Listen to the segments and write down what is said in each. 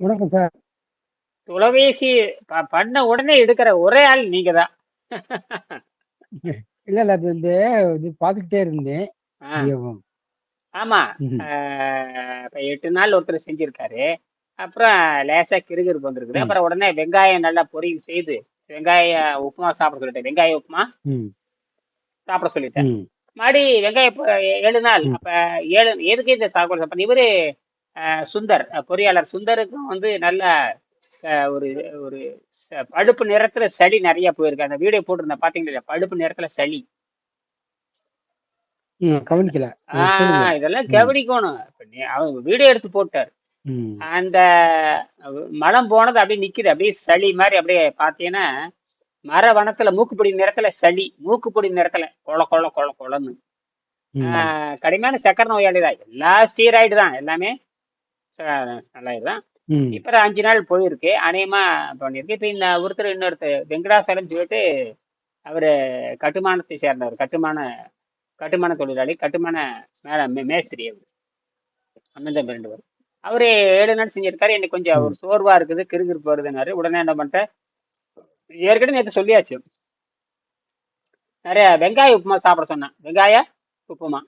வணக்கம் சார். தொலைபேசி பண்ண உடனே எடுக்கிற ஒரே ஆள் நீங்க தான் இல்ல இல்ல அது இந்த இது பார்த்துக்கிட்டே இருந்தேன். ஆமா. இப்ப எட்டு நாள் ஒருத்தர் செஞ்சிருக்காரு. அப்புறம் லேசா கிருகிருப்பு வந்திருக்குது. அப்புறம் உடனே வெங்காயம் நல்லா பொரியல் செய்து வெங்காய உப்புமா சாப்பிட சொல்லிட்டேன். வெங்காய உப்புமா சாப்பிட சொல்லிட்டேன். மறுபடி வெங்காய ஏழு நாள். அப்ப ஏழு எதுக்கு இந்த தகவல் இவரு சுந்தர் பொறியாளர் சுந்தருக்கும் வந்து நல்ல ஒரு ஒரு பழுப்பு நிறத்துல சளி நிறைய போயிருக்கு. அந்த வீடியோ போட்டிருந்தேன் பாத்தீங்களா? பழுப்பு நிறத்துல சளி. கவனிக்கல. ஆஹ் இதெல்லாம் கவனிக்கணும். அவர் வீடியோ எடுத்து போட்டார். அந்த மலம் போனது அப்படியே நிக்குது. அப்படியே சளி மாதிரி அப்படியே பாத்தீங்கன்னா மர வனத்துல மூக்குப்பொடி நிறத்துல சளி மூக்குப்பொடி நிறத்துல கொல கொல கொல கொலன்னு கடுமையான சக்கரை நோயாளி தான் எல்லா ஸ்டீராய்டு தான் எல்லாமே. நல்லாயிடுதான் ம், இப்ப அஞ்சு நாள் போயிருக்கு. அநேகமா பண்ணியிருக்கு இப்ப இந்த ஒருத்தர் இன்னொருத்தர் வெங்கடாசலம் சொல்லிட்டு அவரு கட்டுமானத்தை சேர்ந்தவர். கட்டுமான கட்டுமான தொழிலாளி கட்டுமான மேல மேஸ்திரி அவர். ரெண்டு பேரும். அவரு ஏழு நாள் செஞ்சிருக்காரு. எனக்கு கொஞ்சம். ஒரு சோர்வா இருக்குது. கிறுகிறுப்பு வருதுன்னாரு உடனே என்ன பண்ணிட்டேன் ஏற்கனவே நேற்று சொல்லியாச்சு. நிறைய வெங்காய உப்புமா சாப்பிட சொன்னேன். வெங்காய உப்புமா.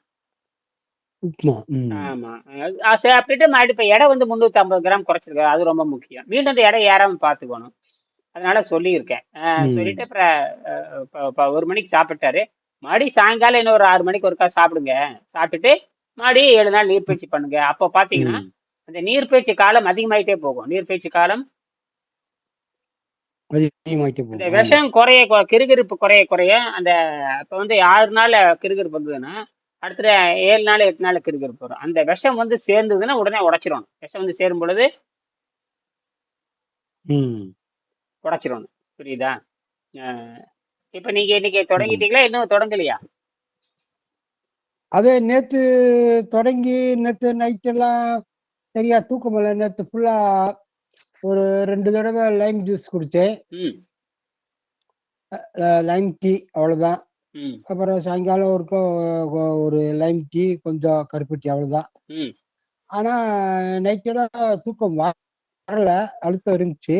உப்புமா. ம், ஆமா. அஹ் சாப்பிட்டுட்டு மறுபடியும் இப்ப எடை வந்து முந்நூத்தி ஐம்பது கிராம் குறைச்சிருக்கு அது ரொம்ப முக்கியம். மீண்டும் அந்த எடை ஏறாம பாத்துக்கணும் அதனால சொல்லியிருக்கேன். ம், சொல்லிட்டு அப்புறம் ஒரு மணிக்கு சாப்பிட்டாரு. மறுபடி சாயங்காலம் இன்னும் ஒரு ஆறு மணிக்கு ஒருக்கா சாப்பிடுங்க. சாப்பிட்டுட்டு மறுபடியும் ஏழு நாள் நீர்ப்பயிற்சி பண்ணுங்க. அப்போ பாத்தீங்கன்னா ம். அந்த நீர்ப்பயிற்சி காலம் அதிகமாயிட்டே போகும். நீர்ப்பயிற்சி காலம் அதிகமாயிட்டே அந்த போகும். ஆமா விஷம் குறைய கொ- கிறுகிறுப்பு குறைய குறைய அந்த இப்ப வந்து ஆறு நாள் கிறுகிறுப்பு வந்ததுன்னா அடுத்த ஏழு நாள் எட்டு நாள் கிறுகிறுப்பு வரும் அந்த விஷம் வந்து சேர்ந்ததுன்னா உடனே உடைச்சிடணும். விஷம் வந்து சேரும் பொழுது ம், உடைச்சிடணும். புரியுதா? இப்ப நீங்க இன்னைக்கு. தொடங்கிட்டீங்களா? இன்னும் தொடங்கலையா? அது நேத்து தொடங்கி நேத்து நைட் எல்லாம் சரியா தூக்கம் இல்லை. நேத்து ஃபுல்லா ஒரு ரெண்டு தடவை லைம் ஜூஸ் குடிச்சேன். ம். லைம் டீ அவ்வளவுதான். அப்புறம் சாயங்காலம் ஒருக்க ஒரு லைம் டீ கொஞ்சம் கருப்பு டீ அவ்வளவுதான் ஆனா நைட்டெல்லாம் தூக்கம் வரல அழுத்தம் இருந்துச்சு.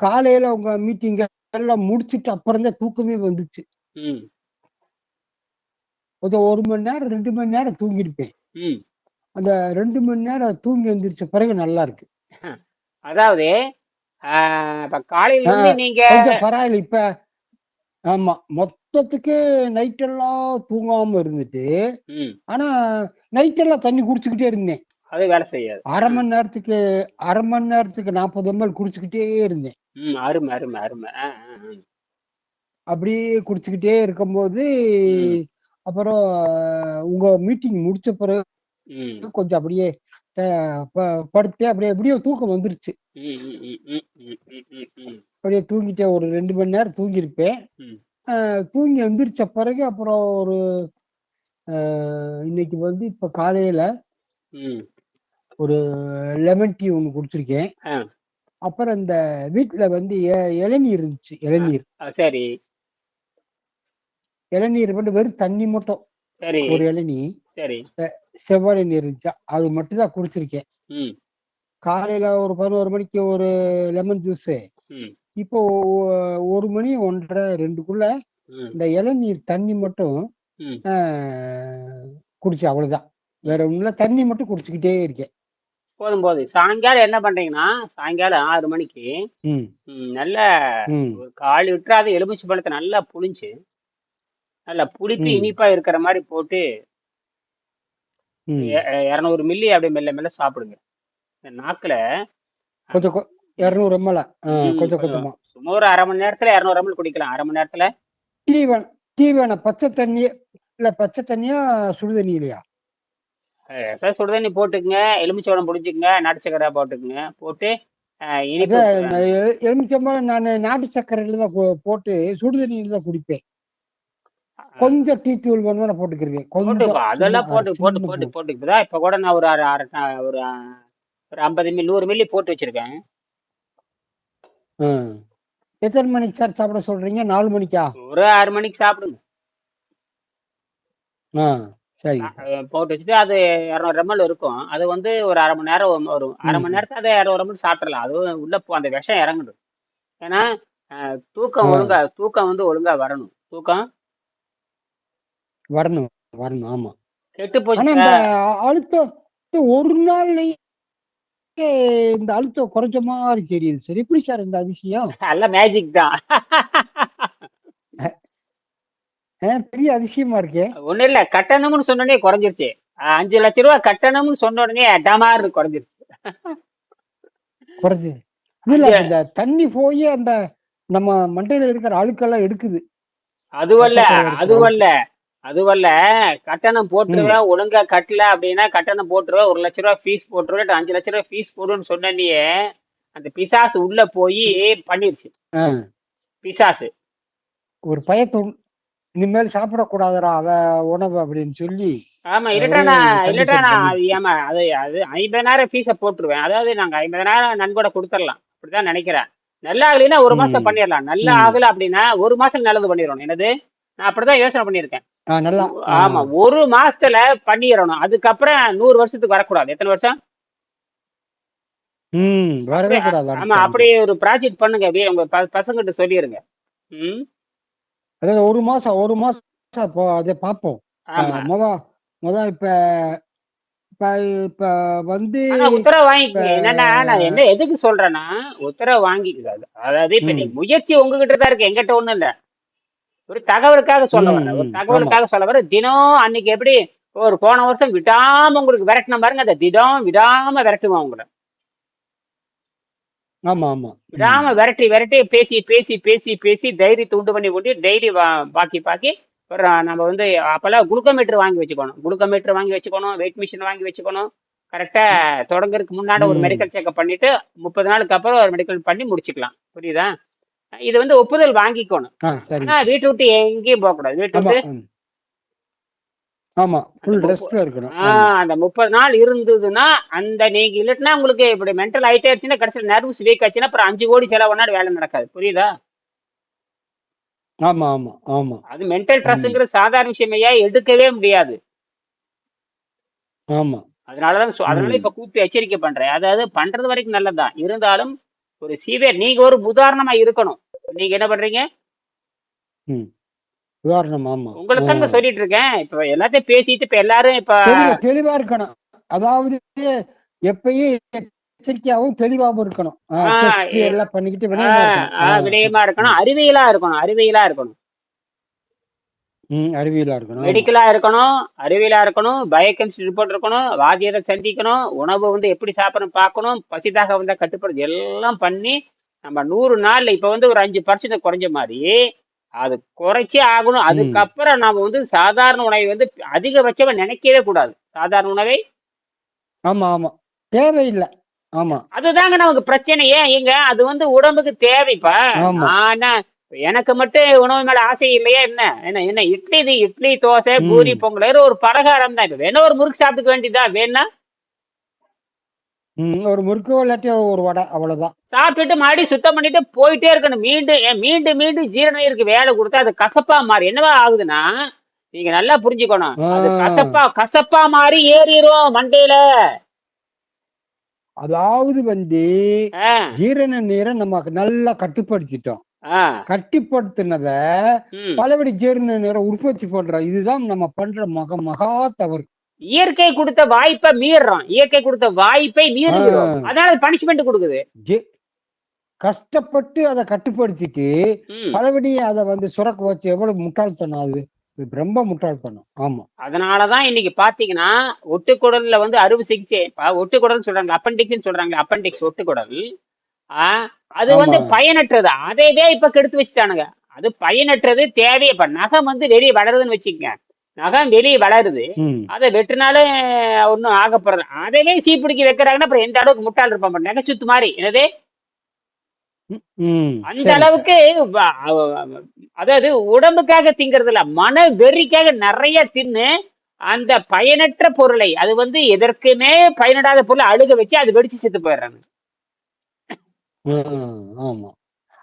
காலையில உங்க மீட்டிங் எல்லாம் முடிச்சிட்டு அப்புறம் தான் தூக்கமே வந்துச்சு. கொஞ்சம் ஒரு மணி நேரம் ரெண்டு மணி நேரம் தூங்கியிருப்பேன் ம். அந்த ரெண்டு மணி நேரம் தூங்கி எந்திரிச்ச பிறகு நல்லா இருக்கு. அதாவது இப்ப காலையில நீங்க கொஞ்சம் பரவாயில்ல இப்ப ஆமா மொத்தத்துக்கு கஷ்டத்துக்கு நைட்டெல்லாம் தூங்காம இருந்துட்டு ஆனா நைட்டெல்லாம் தண்ணி குடிச்சுக்கிட்டே இருந்தேன். அது வேலை செய்யாது. அரை மணி நேரத்துக்கு அரை மணி நேரத்துக்கு நாற்பது எம்எல் குடிச்சுக்கிட்டே இருந்தேன். அருமை அருமை அருமை. அப்படியே குடிச்சுக்கிட்டே இருக்கும்போது அப்புறம் உங்க மீட்டிங் முடிச்ச பிறகு கொஞ்சம் அப்படியே படுத்து அப்படியே எப்படியோ தூக்கம் வந்துருச்சு. அப்படியே தூங்கிட்டேன். ஒரு ரெண்டு மணி நேரம் தூங்கியிருப்பேன். தூங்கி எந்திரிச்ச பிறகு அப்புறம் ஒரு இன்னைக்கு வந்து இப்ப காலையில ஒரு லெமன் டீ ஒன்று குடிச்சிருக்கேன். அப்புறம் இந்த வீட்டுல வந்து இளநீர் இருந்துச்சு இளநீர். சரி. இளநீர் மட்டும் வெறும் தண்ணி மட்டும். ஒரு இளநீ. சரி. செவ்வாழை நீர் இருந்துச்சு அது மட்டும் தான் குடிச்சிருக்கேன். காலையில ஒரு பதினோரு மணிக்கு ஒரு லெமன் ஜூஸ் இப்போ ஒரு மணி ஒன்றரை ரெண்டுக்குள்ள இந்த இளநீர் தண்ணி மட்டும் குடிச்சேன் அவ்வளவுதான். வேற ஒண்ணும் தண்ணி மட்டும் குடிச்சுக்கிட்டே இருக்கேன். போதும் போதும். சாயங்காலம் என்ன பண்றீங்கன்னா சாயங்காலம் ஆறு மணிக்கு நல்ல கால் விட்டுறாத எலுமிச்சை பழத்தை நல்லா புளிஞ்சு நல்லா ம். இனிப்பா இருக்கிற மாதிரி போட்டு இரநூறு மில்லி அப்படியே மெல்ல மெல்ல சாப்பிடுங்க. இந்த நாக்குல கொஞ்சம் இருநூறு எம்எல் கொஞ்சம் கொஞ்சம் சும்மா ஒரு அரை மணி நேரத்துல இரநூறு எம்எல் குடிக்கலாம். அரை மணி நேரத்துல. டீ வேணும் டீ வேணும் பச்சை தண்ணி இல்ல பச்சை தண்ணியா சுடு தண்ணி இல்லையா? சார் சுடுதண்ணி போட்டுக்குங்க. எலுமிச்சம்பழம் பிடிச்சிக்கங்க. நாட்டு சக்கரை போட்டுக்குங்க. போட்டு இனிப்பு எலுமிச்சம்பழம் நான் நாட்டு சர்க்கரையில தான் போட்டு சுடு தண்ணியில தான் குடிப்பேன். கொஞ்சம் டீ தூள் வேணும்னா நான் போட்டுக்கிருவேன். கொஞ்சம் அதெல்லாம் போட்டு போட்டு போட்டு போ- போட்டு இப்பதான் இப்ப கூட நான் ஒரு அரை அரை ஒரு ஒரு ஐம்பது மில்லி நூறு மில்லி போட்டு வச்சிருக்கேன். ஆ. எத்தனை மணிக்கு சார் சாப்பிட சொல்றீங்க? நாலு மணிக்கா? ஒரு ஆறு மணிக்கு சாப்பிடுங்க ஆ சார். போட்டு வச்சுட்டு அது இரநூறு எம்எல் இருக்கும். அது வந்து ஒரு அரை மணி நேரம் ஒரு அரை மணி நேரத்துல அதை இரநூறு எம்எல் சாப்பிடலாம் அது உள்ள அந்த விஷம் இறங்கிடும். ஏன்னா தூக்கம் ஒழுங்கா தூக்கம் வந்து ஒழுங்கா வரணும். தூக்கம்? வரணும் வரணும். ஆமா. கெட்டு போச்சு. அழுத்தம் ஒரு நாள்லயே இந்த அழுத்தம் குறைஞ்ச மாதிரி தெரியுது சார். எப்படி சார் இந்த அதிசயம்? நல்ல மேஜிக் தான். பெரிய அதிசயமா இருக்கே. ஒண்ணும் இல்ல கட்டணம்னு சொன்னோடனே குறைஞ்சிருச்சு. அஞ்சு லட்ச ரூபா கட்டணம்னு சொன்ன உடனே டமார்னு குறைஞ்சிருச்சு. குறைஞ்சு இல்ல இந்த தண்ணி போய் அந்த நம்ம மண்டையில இருக்கிற அழுக்கெல்லாம் எடுக்குது. அதுவல்ல அதுவல்ல. அதுவல்ல கட்டணம் போட்டுருவேன் ஒழுங்கா கட்டல அப்படின்னா கட்டணம் போட்டுருவேன் ஒரு லட்ச ரூபா ஃபீஸ் போட்டுருவேன் அஞ்சு லட்ச ரூபா ஃபீஸ் போடுன்னு சொன்னே அந்த பிசாசு உள்ள போய் பண்ணிருச்சு. பிசாசு. ஒரு பயத்தை இனிமேல் சாப்பிடக்கூடாதுடா அவ உணவு அப்படின்னு சொல்லி ஆமா அதை இல்லட்டா ஒரே நான் இல்லட்டா கண்டிஷன் நான் அது ஏமா அது அது ஐம்பதாயிரம் ஃபீஸை போட்டுருவேன். அதாவது நாங்க ஐம்பதாயிரம் நன்கொடை கொடுத்துடலாம் அப்படிதான் நினைக்கிறேன். நல்லா ஆகலைன்னா ஒரு மாசம் பண்ணிடலாம் நல்லா ஆகல அப்படின்னா ஒரு மாசம் நல்லது பண்ணிடணும் என்னது? நான் அப்படிதான் யோசனை பண்ணியிருக்கேன். நல்லா ஆமா ஒரு மாசத்துல பண்ணிடணும். அதுக்கப்புறம் நூறு வருஷத்துக்கு வரக்கூடாது. எத்தனை வருஷம்? ஆமா அடுத்த அப்படி ஆண்டு. ஒரு ப்ராஜெக்ட் பண்ணுங்க. வீ- உங்க பசங்கிட்ட சொல்லிருங்க. ம்? அதாவது ஒரு மாசம் ஒரு மாசம் இப்போ அதை பார்ப்போம். முத முத இப்ப இப்ப வந்து உத்தரவு வாங்கிக்கங்க என்னன்னா நான் என்ன எதுக்கு சொல்றேன்னா உத்தரவு வாங்கிக்காது அதாவது இப்ப ம். நீ முயற்சி உங்ககிட்ட தான் இருக்கு. எங்கிட்ட ஒண்ணும் இல்ல. ஒரு தகவலுக்காக சொல்ல ம் வரேன் ஒரு தகவலுக்காக சொல்ல வரேன் தினம் அன்னைக்கு எப்படி ஒரு போன வருஷம் விடாம உங்களுக்கு விரட்டின பாருங்க. அந்த தினம் விடாம விரட்டுவான் உங்களை. ஆமா ஆமா. விடாம விரட்டி விரட்டி பேசி பேசி பேசி பேசி தைரியத்தை உண்டு பண்ணி கொண்டு டெய்லி பாக்கி பாக்கி ஒரு நம்ம வந்து அப்பெல்லாம் குளுக்கோமீட்டர் வாங்கி வச்சுக்கணும். குளுக்கோமீட்டர் வாங்கி வச்சுக்கணும். வெயிட் மிஷின் வாங்கி வச்சுக்கணும். கரெக்டா தொடங்குறதுக்கு முன்னாடி ஒரு மெடிக்கல் செக்அப் பண்ணிட்டு முப்பது நாளுக்கு அப்புறம் ஒரு மெடிக்கல் பண்ணி முடிச்சுக்கலாம். புரியுதா? இது வந்து ஒப்புதல் வாங்கிக்கணும். ஆனா வீட்டை விட்டு எங்கேயும் வீட்டை ஆமா விட்டு ஆமா அந்த முப்பது நாள் இருந்ததுன்னா அந்த நீங்க இல்லட்டுனா உங்களுக்கு இப்படி மென்டல் ஆயிட்டே இருந்துச்சுன்னா கடைசியில் நர்வ்ஸ் வீக் ஆச்சுன்னா அப்புறம் அஞ்சு கோடி செலவுனாலும் வேலை நடக்காது. புரியுதா? ஆமா ஆமா ஆமா. அது மென்டல் ம். ஸ்ட்ரெஸ்ங்கிறது சாதாரண விஷயமையா எடுக்கவே முடியாது. ஆமா. அதனாலதான் அதனால இப்ப கூப்பிட்டு எச்சரிக்கை பண்றேன். அதாவது பண்றது வரைக்கும் நல்லதுதான். இருந்தாலும் ஒரு சீவியர் நீங்க ஒரு உதாரணமா இருக்கணும். நீங்க என்ன பண்றீங்க? உதாரணம் ஆமா. உங்களுக்கு தாங்க சொல்லிட்டு இருக்கேன் இப்ப எல்லாத்தையும் பேசிட்டு இப்ப எல்லாரும் இப்ப தெளிவா இருக்கணும். அதாவது எப்பயும் எச்சரிக்கையாகவும் தெளிவாகவும் இருக்கணும். எல்லாம் பண்ணிக்கிட்டு ஆ, வினயமா இருக்கணும். அறிவியலா இருக்கணும். அறிவியலா இருக்கணும். அறிவியலா இருக்கணும். மெடிக்கலா இருக்கணும் அறிவியலா இருக்கணும் பயோகெமிஸ்ட்ரி ரிப்போர்ட் இருக்கணும் வாத்தியரை சந்திக்கணும் உணவு வந்து எப்படி சாப்பிடணும் பார்க்கணும் பசிதாக வந்தா கட்டுப்படுது எல்லாம் பண்ணி நம்ம நூறு நாள்ல இப்ப வந்து ஒரு அஞ்சு பர்சன்ட் குறைஞ்ச மாதிரி அது குறைச்சே ஆகணும். அதுக்கப்புறம் நாம வந்து சாதாரண உணவை வந்து அதிகபட்சமா நினைக்கவே கூடாது. சாதாரண உணவை? ஆமா ஆமா. தேவையில்லை. ஆமா. அதுதாங்க நமக்கு பிரச்சனையே ஏங்க அது வந்து உடம்புக்கு தேவைப்பா ஆனா எனக்கு மட்டும் உணவு மேல ஆசை இல்லையா? என்ன? என்ன என்ன? இட்லி இது இட்லி தோசை பூரி பொங்கல் ஒரு பலகாரம் தான். இப்ப வேணா ஒரு முறுக்கு சாப்பிட்டுக்க வேண்டியதா? வேணா. ஒரு முறுக்கு இல்லாட்டி ஒரு வடை அவ்வளவுதான். சாப்பிட்டுட்டு மறுபடியும் சுத்தம் பண்ணிட்டு போயிட்டே இருக்கணும். மீண்டும் மீண்டும் மீண்டும் ஜீரணயிருக்கு வேலை கொடுத்தா அது கசப்பா மாறி. என்னவா ஆகுதுன்னா நீங்க நல்லா புரிஞ்சுக்கணும். அது கசப்பா கசப்பா மாறி ஏறிரும் மண்டையில. அதாவது வந்து ஜீரண நீரை நம்ம நல்லா கட்டுப்படுத்திட்டோம். கட்டுப்படுத்தினத. பலபடி ஜீரண நீரை உற்பத்தி பண்றோம் இதுதான் நம்ம பண்ற மக மகா தவறு. இயற்கை கொடுத்த வாய்ப்பை மீறுறோம். இயற்கை கொடுத்த வாய்ப்பை மீறுகிறோம். அதனால பனிஷ்மெண்ட் கொடுக்குது. கஷ்டப்பட்டு அதை கட்டுப்படுத்திட்டு. பலபடி அதை வந்து சுரக்க வச்சு எவ்வளவு முட்டாள்தனம் அது? இது ரொம்ப முட்டாள்தனம். ஆமா. அதனாலதான் இன்னைக்கு பாத்தீங்கன்னா ஒட்டுக்குடல்ல வந்து அறுவை சிகிச்சை ஒட்டுக்குடல் சொல்றாங்க அப்பண்டிக்ஸ் சொல்றாங்க அப்பண்டிக்ஸ் ஒட்டுக்குடல். அது வந்து. பயனற்றது. அதைவே இப்ப கெடுத்து வச்சுட்டானுங்க. அது பயனற்றது தேவை இப்ப நகம் வந்து வெளியே வளருதுன்னு வச்சுக்கங்க. நகம் வெளியே வளருது. அதை வெட்டினாலும் ஒன்றும் ஆக போறது அதைவே சீப்பிடிக்க வைக்கிறாங்கன்னா அப்புறம் எந்த அளவுக்கு முட்டாள் இருப்பான் நகை சுத்து மாதிரி. என்னது? அந்த அளவுக்கு அதாவது உடம்புக்காக திங்கிறது இல்ல. மன வெறிக்காக நிறைய தின்னு அந்த பயனற்ற பொருளை அது வந்து எதற்குமே பயனிடாத பொருளை அழுக வச்சு அது வெடிச்சு செத்து போயிடுறாங்க. ஆமா.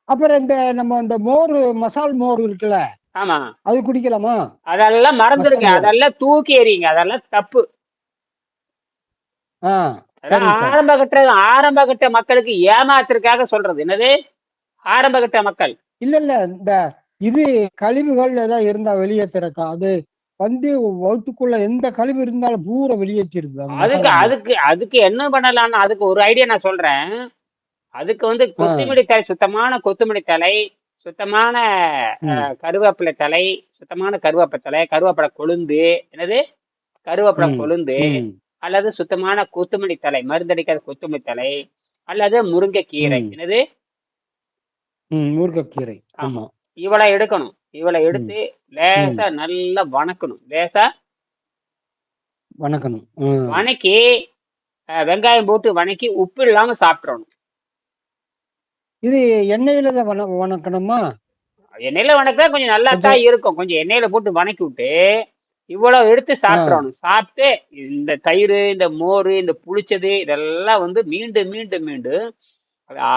அப்புறம் இந்த நம்ம இந்த மோர் மசால் மோர் இருக்குல்ல ஆமா. அது குடிக்கலாமா? அதெல்லாம் மஸ்தங்கோட அதெல்லாம் தூக்கி எறியுங்க. அதெல்லாம் தப்பு. ஆரம்ப கட்ட ஆரம்ப கட்ட மக்களுக்கு ஏமாத்திற்காக சொல்றது. என்னது? ஆரம்ப கட்ட மக்கள். இல்ல இல்ல. இந்த இது கழிவுகள் ஏதாவது இருந்தா வெளியேற்றுறக்கா அது வந்து வகுத்துக்குள்ள எந்த கழிவு இருந்தாலும் பூரா வெளியேற்றிருது அந்த அதுக்கு அதுக்கு அதுக்கு என்ன பண்ணலாம்னா அதுக்கு ஒரு ஐடியா நான் சொல்றேன். அதுக்கு வந்து கொத்தமல்லி தழை சுத்தமான கொத்தமல்லி தழை சுத்தமான கருவேப்பிலை தழை சுத்தமான கருவேப்பிலை தழை கருவேப்பிலை கொழுந்து என்னது? கருவேப்பிலை கொழுந்து அல்லது சுத்தமான கொத்தமல்லி தழை மருந்தடிக்காத கொத்தமல்லி தழை அல்லது முருங்கைக்கீரை என்னது? முருங்கைக்கீரை. ஆமா. இவளை எடுக்கணும். இவளை எடுத்து லேசா நல்லா வணக்கணும். லேசா வணக்கணும். வணக்கி வெங்காயம் போட்டு வணக்கி உப்பு இல்லாம சாப்பிட்றணும் இது எண்ணெயில தான் வண வணக்கணுமா? எண்ணெயில வணக்கினா கொஞ்சம் நல்லா தான் இருக்கும். கொஞ்சம் எண்ணெயில போட்டு வணக்கி விட்டு இவ்வளவு எடுத்து ஆ. சாப்பிட்றணும் சாப்பிட்டு இந்த தயிர் இந்த மோர் இந்த புளிச்சது இதெல்லாம் வந்து மீண்டும் மீண்டும் மீண்டும்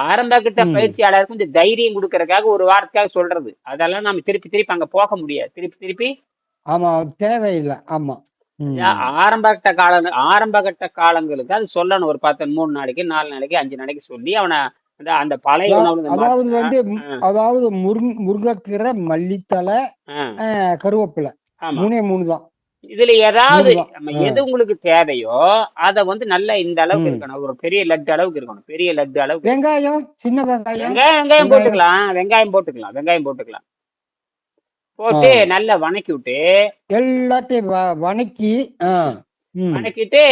ஆரம்ப கிட்ட பயிற்சியாளருக்கு கொஞ்சம் தைரியம் கொடுக்கறதுக்காக ஒரு வாரத்துக்காக சொல்றது. அதெல்லாம் நம்ம திருப்பி திருப்பி அங்க போக முடியாது. திருப்பி திருப்பி ஆமா தேவையில்லை. ஆமா. ஆரம்ப கட்ட காலங்கள் ஆரம்ப கட்ட காலங்களுக்கு அது சொல்லணும். ஒரு பத்து மூணு நாளைக்கு நாலு நாளைக்கு அஞ்சு நாளைக்கு சொல்லி அவனை அந்த பழைய அதாவது வந்து அதாவது முருங் முருங்கைக்கீரை மல்லித்தலை கருவேப்பிலை. மூணே மூணு தான். இதுல ஏதாவது எது உங்களுக்கு தேவையோ அத வந்து நல்லா இந்த அளவுக்கு இருக்கணும். ஒரு பெரிய லட்டு அளவுக்கு இருக்கணும். பெரிய லட்டு அளவுக்கு வெங்காயம் சின்ன வெங்காயம். வெங்காயம் வெங்காயம் போட்டுக்கலாம். வெங்காயம் போட்டுக்கலாம். வெங்காயம் போட்டுக்கலாம். போட்டு நல்லா வணக்கி விட்டு எல்லாத்தையும் வணக்கி வணக்கிட்டு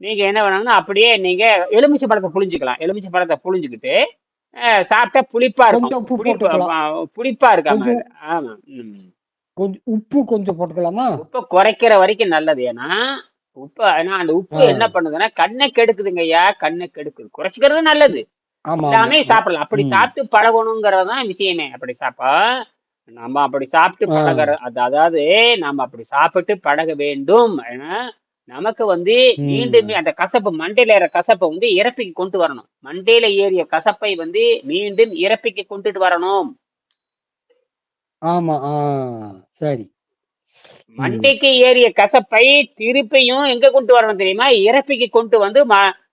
நீங்க என்ன பண்ணணும்னா அப்படியே நீங்க எலுமிச்சை பழத்தை புளிஞ்சுக்கலாம் எலுமிச்சை பழத்தை புளிஞ்சுக்கிட்டு சாப்பிட்டா புளிப்பா இருக்கும். புளிப்பு இருக்காம ஆமா உப்பு கொஞ்சம் போட்டுக்கலாமா? உப்பை குறைக்கிற வரைக்கும் நல்லது. ஏன்னா உப்பு ஏன்னா அந்த உப்பு என்ன பண்ணுதுன்னா கண்ணை கெடுக்குதுங்க ஐயா. கண்ணை கெடுக்குது. குறைச்சிக்கிறது நல்லது. எல்லாமே சாப்பிடலாம். அப்படி சாப்பிட்டு பழகணுங்கிறது தான் விஷயமே. அப்படி சாப்பா நம்ம அப்படி சாப்பிட்டு பழகிற அது அதாவது நம்ம அப்படி சாப்பிட்டு பழக வேண்டும். ஏன்னா நமக்கு வந்து மீண்டும் அந்த கசப்பு மண்டையில ஏற கசப்பை வந்து இறப்பிக்கு கொண்டு வரணும். மண்டையில ஏறிய கசப்பை வந்து மீண்டும் இறப்பிக்கு கொண்டுட்டு வரணும். ஆமா சரி. மண்டைக்கு ஏறிய கசப்பை திருப்பியும் எங்க கொண்டு வரணும் தெரியுமா? இறப்பிக்கு கொண்டு வந்து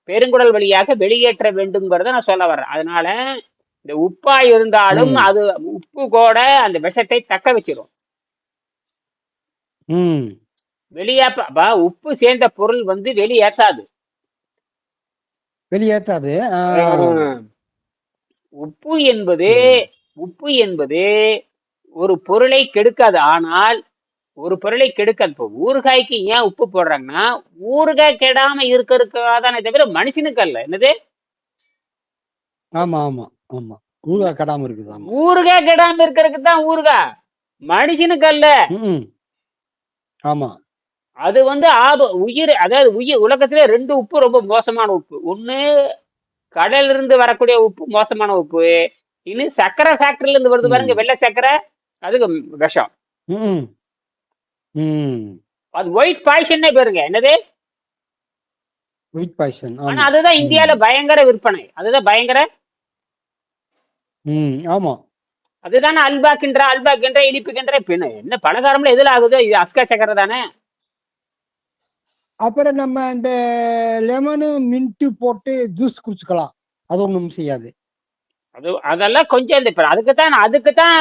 பெருங்குடல் வழியாக வெளியேற்ற வேண்டும்ங்கிறத நான் சொல்ல வர்றேன். அதனால இந்த உப்பா இருந்தாலும் அது உப்பு கூட அந்த விஷத்தை தக்க வச்சிரும். அப்ப உப்பு சேர்ந்த பொருள் வந்து வெளியேற்றாது. வெளியேற்றாது. உப்பு என்பது உப்பு என்பது ஒரு பொருளை கெடுக்காது. ஆனால் ஒரு பொருளை கெடுக்காது. இப்போ ஊறுகாய்க்கு ஏன் உப்பு போடுறாங்கன்னா ஊறுகாய் கெடாம இருக்கிறதுக்காக தானே தவிர மனுஷனுக்கு அல்ல. என்னது? ஆமா ஆமா ஆமா. ஊறுகாய் கடாம இருக்குது ஊறுகாய் கெடாம இருக்கிறதுக்கு தான் ஊறுகாய். மனுஷனுக்கு அல்ல. ஆமா. அது வந்து ஆப உயிர் அதாவது உயிர் உலகத்துல ரெண்டு உப்பு ரொம்ப மோசமான உப்பு. ஒண்ணு கடல்ல இருந்து வரக்கூடிய உப்பு மோசமான உப்பு. இன்னும் சக்கரை ஃபேக்டரியில இருந்து வருது பாருங்க வெள்ளை சக்கரை அதுக்கு விஷம். அது ஒயிட் பாய்சன்னே பாருங்க. என்னது? ஒயிட் பாய்சன் ஆனா அதுதான் இந்தியால பயங்கர விற்பனை. அதுதான் பயங்கர ம் ஆமா. அதுதானே அல்பாக்கின்ற அல்பாக்கின்ற இனிப்புக்கின்ற பின்ன என்ன பலகாரம்ல எதுல ஆகுதோ? இது அஸ்கா சக்கரை தானே? அப்புறம் நம்ம இந்த லெமனு மின்ட்டு போட்டு ஜூஸ் குடிச்சுக்கலாம். அது ஒண்ணும் செய்யாது. அது அதெல்லாம் கொஞ்சம் இந்த இப்ப அதுக்கு தான் அதுக்கு தான்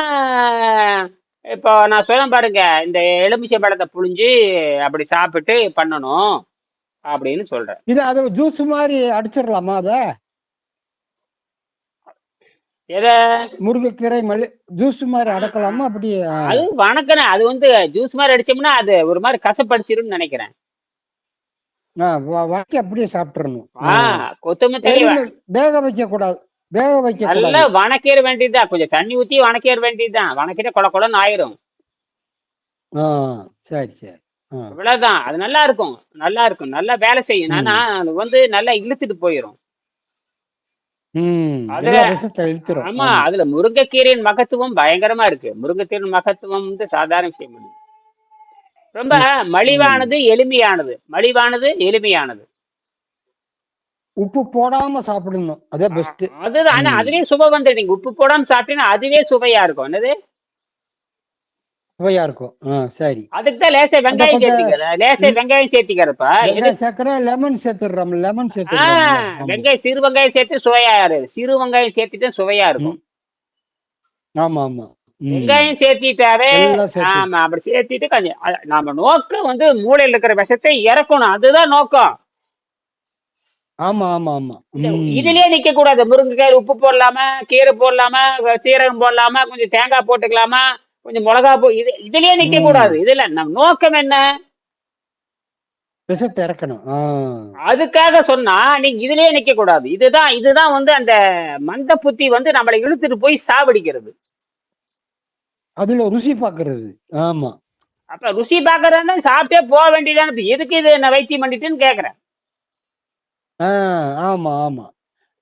இப்போ நான் சொல்ல பாருங்க இந்த எலுமிச்சை பழத்தை புழிஞ்சு அப்படி சாப்பிட்டு பண்ணணும் அப்படின்னு சொல்றேன். இது அதை ஜூஸ் மாதிரி அடிச்சிடலாமா அத? எதை? முருங்கைக்கீரை மல்லி ஜூஸ் மாதிரி அடக்கலாமா? அப்படி. அது வணக்கண்ணே அது வந்து ஜூஸ் மாதிரி அடிச்சோம்னா அது ஒரு மாதிரி கசப்படிச்சிரும்னு நினைக்கிறேன். ஆ, வ- வதக்கி அப்படியே சாப்பிட்டுறணும். வேக வைக்க கூடாது வேக வைக்க நல்லா வணக்கிற வேண்டியதுதான். கொஞ்சம் தண்ணி ஊத்தி வணக்கிற வேண்டியதுதான். வணக்கிட்ட கொல கொலன்னு ஆயிரும். சரி சரி. இவ்வளவுதான். அது நல்லா இருக்கும். நல்லா இருக்கும். நல்லா வேலை செய்யும். ஆனா அது வந்து நல்லா இழுத்துட்டு போயிரும். ஆமா. அதுல முருங்கைக்கீரையின் மகத்துவம் பயங்கரமா இருக்கு. முருங்கைக்கீரையின் மகத்துவம் வந்து சாதாரண விஷயம் இல்லை. ரொம்ப மலிவானது எளிமையானது. மலிவானது எளிமையானது. உப்பு போடாம சாப்பிடணும். அதே பெஸ்ட் அதுதான். ஆனா. அதுலயே சுவை வந்து நீங்க உப்பு போடாம சாப்பிட்டீங்கன்னா அதுவே சுவையா இருக்கும். என்னது? சுவையா இருக்கும். சரி. அதுக்கு தான் லேசா வெங்காயம் சேர்த்திக்கிற லேசா வெங்காயம் சேர்த்திக்கிறப்ப. சேர்க்கிறோம் லெமன் சேர்த்துடுறோம். லெமன் ஆ சேர்த்துடுறோம் வெங்காயம் சிறு வெங்காயம் சேர்த்து சுவையா இருக்கு சிறு வெங்காயம் சேர்த்துட்டு சுவையா இருக்கும். ஆமா ஆமா. வெங்காயம் சேர்த்திட்டாவே ஆமா அப்படி சேர்த்திட்டு கொஞ்சம் நம்ம நோக்கம் வந்து மூளையில இருக்கிற விஷத்தை இறக்கணும் அதுதான் நோக்கம். ஆமா ஆமா ஆமா. இதுலயே நிக்க கூடாது முருங்கைக்காய் உப்பு போடலாமா கீரை போடலாமா சீரகம் போடலாமா கொஞ்சம் தேங்காய் போட்டுக்கலாமா கொஞ்சம் மிளகா போ இது இதுலயே நிக்க. கூடாது இதுல நம்ம நோக்கம் என்ன? விஷத்தை இறக்கணும். அதுக்காக சொன்னா நீங்க இதுலயே நிக்க கூடாது இதுதான் இதுதான் வந்து அந்த மந்த புத்தி வந்து நம்மளை இழுத்துட்டு போய் சாவடிக்கிறது. அதுல ருசி பாக்குறது. ஆமா. அப்ப ருசி பாக்குறதா சாப்பிட்டே போக வேண்டியதானே. எதுக்கு இது என்ன வைத்தியம் பண்ணிட்டுன்னு கேக்குறேன். ஆமா ஆமா.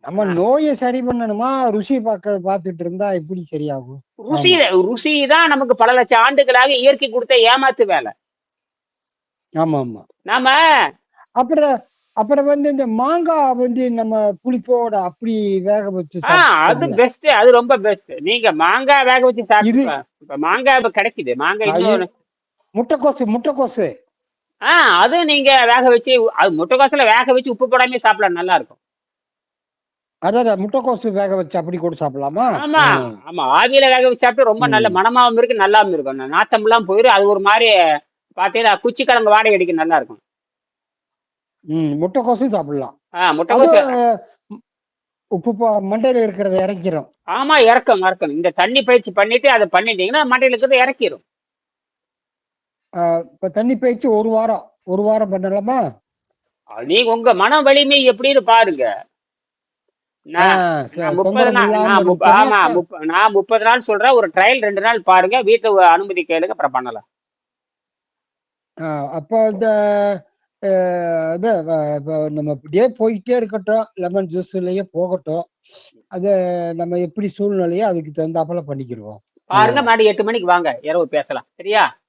நம்ம. நோயை சரி பண்ணணுமா? ருசி பார்க்க பார்த்துட்டு இருந்தா எப்படி சரியாகும்? ருசி ருசி தான் நமக்கு பல லட்சம் ஆண்டுகளாக இயற்கை கொடுத்த ஏமாத்து வேலை. ஆமா ஆமா. நாம அப்புறம் அப்புறம் வந்து இந்த மாங்காய் வந்து நம்ம புளிப்போட அப்படி வேக வச்சு அது. பெஸ்ட் அது ரொம்ப பெஸ்ட் நீங்க மாங்காய் வேக வச்சு சாப்பிட்டு இப்ப மாங்காய் இப்ப கிடைக்குது. மாங்காய் முட்டைக்கோசு முட்டைக்கோசு. ஆ அது நீங்க வேக வச்சு அது முட்டைக்கோசுல வேக வச்சு உப்பு போடாம சாப்பிடலாம் நல்லா இருக்கும் அதான். முட்டைக்கோசு வேக வச்சு அப்படி கூட சாப்பிடலாமா? ஆமா. ஆமா. ஆவியில வேக வச்சு சாப்பிட்டு ரொம்ப நல்ல. மனமாவும் இருக்கு நல்லாவும் இருக்கும். நாத்தம் எல்லாம் போயிடும் அது ஒரு மாதிரி பாத்தீங்கன்னா குச்சி கிழங்கு வாடகை அடிக்க நல்லா இருக்கும் ம் முட்டைக்கோசு சாப்பிடலாம். ஆ முட்டைக்கோசு உப்பு பா- மண்டையில இருக்கிறத இறக்கிறோம் ஆமா இறக்கும் இறக்கும். இந்த தண்ணி பயிற்சி பண்ணிட்டு அதை பண்ணிட்டீங்கன்னா மண்டையில இருக்கிறது இறக்கிரும். ஆ, இப்ப தண்ணி பயிற்சி ஒரு வாரம். ஒரு வாரம் பண்ணலாமா? நீங்க உங்க மன வலிமை எப்படின்னு பாருங்க. முப்பது நாள் ஆமா நான் முப்பது நாள் சொல்றேன். ஒரு ட்ரையல் ரெண்டு நாள் பாருங்க. வீட்டுல அனுமதி கேளுங்க அப்புறம் பண்ணலாம். அப்ப இந்த வ- இப்ப நம்ம இப்படியே போயிட்டே இருக்கட்டும். லெமன் ஜூஸ்லயே போகட்டும். அது நம்ம எப்படி சூழ்நிலையோ அதுக்கு தகுந்தாப்புல பண்ணிக்கிடுவோம் பாருங்க மறுபடியும் எட்டு மணிக்கு வாங்க. இரவு பேசலாம். சரியா?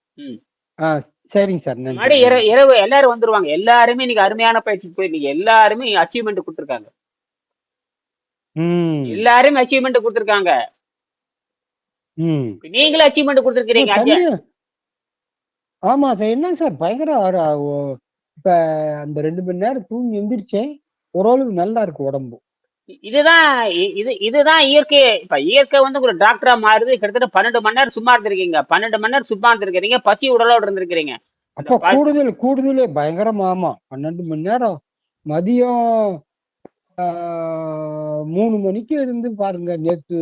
ஆ சரிங்க சார். மறுபடியும் இரவு இரவு எல்லாரும் வந்துருவாங்க. எல்லாருமே இன்னைக்கு அருமையான பயிற்சிக்கு போய் நீங்க எல்லாருமே அச்சீவ்மெண்ட் கொடுத்துருக்காங்க. எல்லாருமே அச்சீவ்மெண்ட் கொடுத்துருக்காங்க. நீங்களும் அச்சீவ்மெண்ட் கொடுத்துருக்கீங்க ஆமா சார். என்ன சார்? பயங்கர இப்ப அந்த ரெண்டு மணி நேரம் தூங்கி எந்திரிச்சேன் ஓரளவு நல்லா இருக்கு உடம்பு. இதுதான் இது இதுதான் இயற்கை. இப்ப இயற்கை வந்து ஒரு டாக்டரா மாறுது. கிட்டத்தட்ட பன்னெண்டு மணி நேரம் சும்மா இருந்திருக்கீங்க. பன்னெண்டு மணி நேரம் சும்மா இருந்திருக்கிறீங்க. பசி உடலோட இருந்திருக்கிறீங்க. அப்ப கூடுதல் கூடுதலே பயங்கரமா ஆமா. பன்னெண்டு மணி நேரம் மதியம் மூணு மணிக்கு இருந்து பாருங்க. நேத்து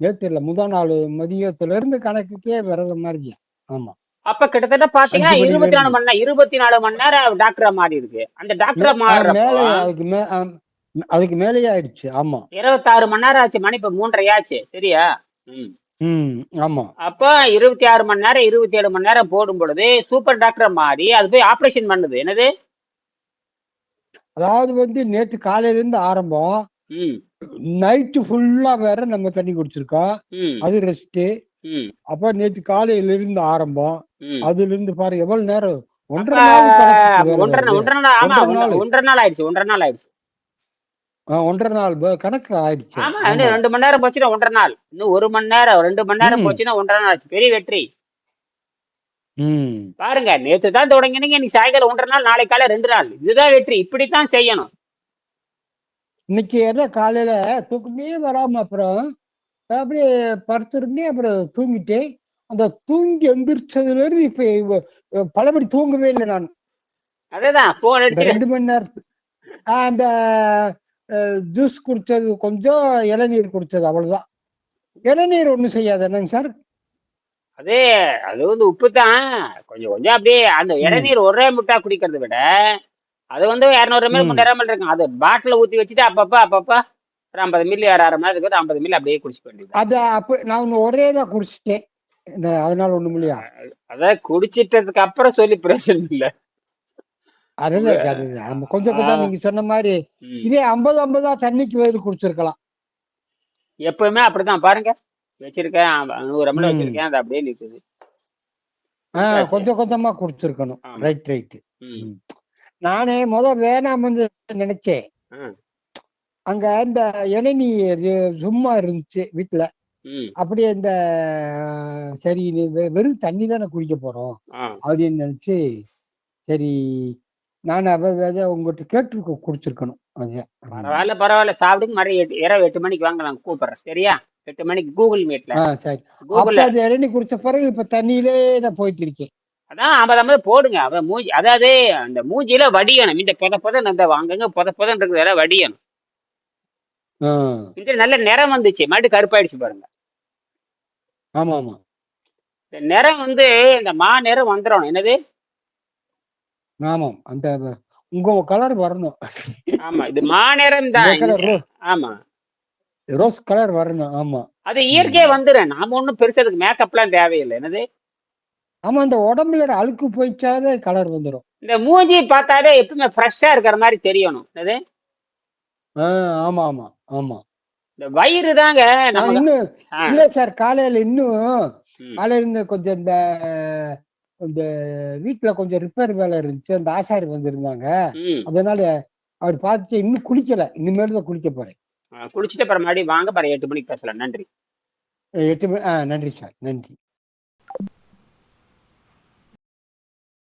நேத்து இல்ல முத நாள் மதியத்துல இருந்து கணக்குக்கே விரதம் மாதிரி ஆமா. அப்ப கிட்டத்தட்ட பாத்தீங்கன்னா இருபத்தி நாலு. மணி நேரம் இருபத்தி நாலு மணி நேரம் டாக்டரா மாறி இருக்கு. அந்த டாக்டரா மே- ஆ, மேலே மாறுறப்போ அதுக்கு மேலேயே ஆயிடுச்சு. ஆமா. இருபத்தாறு மணி நேரம் ஆச்சு மணி இப்ப மூன்றரை ஆச்சு சரியா? ம். ம் ஆமா. அப்ப இருபத்தி ஆறு மணி நேரம் இருபத்தி ஏழு மணி நேரம் போடும் பொழுது சூப்பர் டாக்டர் மாறி அது போய் ஆபரேஷன் பண்ணுது. என்னது? அதாவது வந்து நேத்து காலையில இருந்து ஆரம்பம். ம். நைட்டு ஃபுல்லா வேற நம்ம தண்ணி குடிச்சிருக்கோம். அது ரெஸ்ட் அப்ப நேத்து காலையில இருந்து ஆரம்பம். அதுல இருந்து பாரு எவ்வளவு நேரம்? ஒன்றரை நாள் ஆயிடுச்சு ஒன்றரை நாள் ஆயிடுச்சு. ஒன்றரை நாள் கணக்கு ஆயிடுச்சு. ஆமா இன்னும் ரெண்டு மணி நேரம் போச்சுன்னா ஒன்றரை நாள். இன்னும் ஒரு மணி நேரம் ரெண்டு மணி நேரம் போச்சுன்னா ஒன்றரை நாள் ஆச்சு. பெரிய வெற்றி. பாருங்க நேத்து தான் தொடங்கினீங்க இன்னைக்கு சாயங்காலம் ஒன்றரை நாள் நாளை காலை ரெண்டு நாள். இதுதான் வெற்றி இப்படித்தான் செய்யணும். இன்னைக்கு எதாவது காலையில தூக்கமே வராம அப்புறம் அப்படியே படுத்திருந்தேன் அப்புறம் தூங்கிட்டேன். அந்த தூங்கி எந்திரிச்சதுல இருந்து இப்ப பலபடி தூங்கவே இல்லை நான். அதேதான் ரெண்டு மணி நேரத்து அந்த ஜூஸ் குடிச்சது கொஞ்சம் இளநீர் குடிச்சது அவ்வளவுதான். இளநீர் ஒண்ணும் செய்யாது என்னங்க சார்? அதே அது வந்து உப்பு தான் கொஞ்சம் கொஞ்சம் அப்படியே அந்த இளநீர் ஒரே முட்டா குடிக்கிறத விட அது வந்து இரநூறு எம்எல் ம். முந்நூறு எம்எல் இருக்கும். அது பாட்டில ஊத்தி வச்சுட்டு அப்பப்ப அப்பப்ப ஒரு ஐம்பது மில்லி அரை அரை மணி நேரத்துக்கு ஒரு ஐம்பது மில்லி அப்படியே குடிச்சு வேண்டியது அத அப்ப நான் ஒண்ணு ஒரே தான் குடிச்சிட்டேன். இந்த அதனால ஒண்ணும் இல்லையா? அதான் குடிச்சிட்டதுக்கு அப்புறம் சொல்லி பிரச்சனை இல்ல. அதுதான் கொஞ்சம் கொஞ்சம் நீங்க சொன்ன மாதிரி. இதே ஐம்பது ஐம்பதா தண்ணிக்கு பதில் குடிச்சிருக்கலாம். எப்பவுமே அப்படிதான். பாருங்க. வச்சிருக்கேன். நூறு எம்எல் ம். வச்சிருக்கேன். அது அப்படியே குடிச்சாச்சு. கொஞ்சம் கொஞ்சமா குடிச்சிருக்கணும். Right right. நானே முத வேணாம் வந்து நினைச்சேன். அங்க இந்த இளநீர் சும்மா இருந்துச்சு வீட்டுல அப்படியே இந்த சரி வெறும் தண்ணி தானே குடிக்க போறோம். அப்படின்னு நினைச்சு சரி நான் அதை உங்ககிட்ட கேட்டு குடிச்சிருக்கணும் பரவாயில்ல பரவாயில்ல. சாப்பிடுங்க. மறுபடியும் இரவு எட்டு மணிக்கு வாங்க நான் கூப்பிடுறேன் சரியா? எட்டு மணிக்கு கூகுள் மீட்ல. சரி. அப்ப அது இளநீ குடிச்ச பிறகு இப்ப தண்ணியிலே நான் போயிட்டு இருக்கேன் அதான் ஐம்பது ஐம்பது போடுங்க. அவன் மூஞ்சி அதாவது அந்த மூஞ்சியில வடியணும். இந்த புத புதன் அந்த அங்கங்க புத புதன் இருக்கிறதெல்லாம் வடியணும். ஆ, இந்த நல்ல நிறம் வந்துச்சு. மறுபடியும் கருப்பாயிடுச்சு பாருங்க. ஆமா ஆமா இந்த நிறம் வந்து இந்த மா நிறம் வந்துடணும் என்னது? ஆமாம். அந்த உங்க கலர் வரணும். ஆமா இது மா நிறம் இந்த தான் ஆமா. ரோஸ் கலர் வரணும். ஆமா. அது இயற்கையா வந்துடும் நாம ஒண்ணும் பெருசா அதுக்கு மேக்கப்லாம் தேவையில்லை. என்னது? ஆமா அந்த உடம்புல அழுக்கு போயிச்சாவே கலர் வந்துடும் இந்த மூஞ்சி பார்த்தாலே எப்பவுமே ஃப்ரெஷ்ஷா இருக்கிற மாதிரி தெரியணும். என்னது? ஆமா ஆமா ஆமா. இந்த வயிறு தாங்க நான் நம்ம இன்னும் இல்ல சார் காலையில இன்னும் காலையில இருந்து கொஞ்சம் இந்த இந்த வீட்டுல கொஞ்சம் ரிப்பேர் வேலை இருந்துச்சு. அந்த ஆசாரி வந்திருந்தாங்க. அதனால அவர் பார்த்துட்டு இன்னும் குளிக்கல. இனிமேல் தான் குளிக்க போறேன். குளிச்சுட்டு அப்புறம் மறுபடியும் வாங்க பாரு எட்டு மணிக்கு பேசலாம். நன்றி. எட்டு மணி ஆ நன்றி சார். நன்றி.